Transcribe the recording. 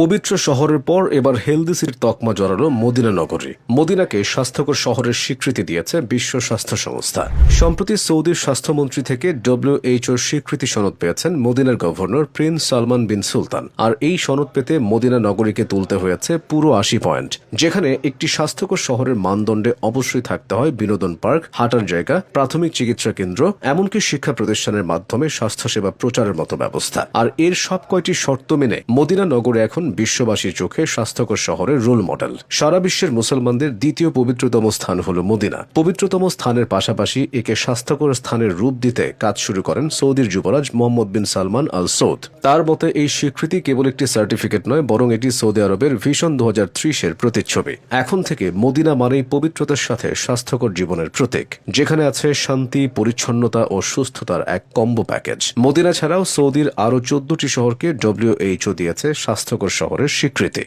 পবিত্র শহরের পর এবার হেলদি সিটির তকমা জড়ালো মদিনা নগরী। মদিনাকে স্বাস্থ্যকর শহরের স্বীকৃতি দিয়েছে বিশ্ব স্বাস্থ্য সংস্থা। সম্প্রতি সৌদির স্বাস্থ্যমন্ত্রী থেকে ডব্লিউএইচওর স্বীকৃতি সনদ পেয়েছেন মদিনার governor prince Salman bin Sultan. আর এই সনদ পেতে মদিনা নগরীকে তুলতে হয়েছে পুরো আশি পয়েন্ট, যেখানে একটি স্বাস্থ্যকর শহরের মানদণ্ডে অবশ্যই থাকতে হয় বিনোদন পার্ক, হাঁটার জায়গা, প্রাথমিক চিকিৎসা কেন্দ্র, এমনকি শিক্ষা প্রতিষ্ঠানের মাধ্যমে স্বাস্থ্যসেবা প্রচারের মতো ব্যবস্থা। আর এর সব কয়টি শর্ত মেনে মদিনা নগরে এখন বিশ্ববাসীর চোখে স্বাস্থ্যকর শহরের রোল মডেল। সারা বিশ্বের মুসলমানদের দ্বিতীয় পবিত্রতম স্থান হল মদিনা। পবিত্রতম স্থানের পাশাপাশি একে স্বাস্থ্যকর স্থানের রূপ দিতে কাজ শুরু করেন সৌদির যুবরাজ মোহাম্মদ বিন সালমান আল সৌদ তার মতে, এই স্বীকৃতি কেবল একটি সার্টিফিকেট নয়, বরং এটি সৌদি আরবের ভিশন দু ত্রিশের প্রতিচ্ছবি। এখন থেকে মদিনা মানেই পবিত্রতার সাথে স্বাস্থ্যকর জীবনের প্রতীক, যেখানে আছে শান্তি, পরিচ্ছন্নতা ও সুস্থতার এক কম্বো প্যাকেজ। মদিনা ছাড়াও সৌদির আরও চোদ্দটি শহরকে ডব্লিউএইচও দিয়েছে স্বাস্থ্যকর শহরের স্বীকৃতি।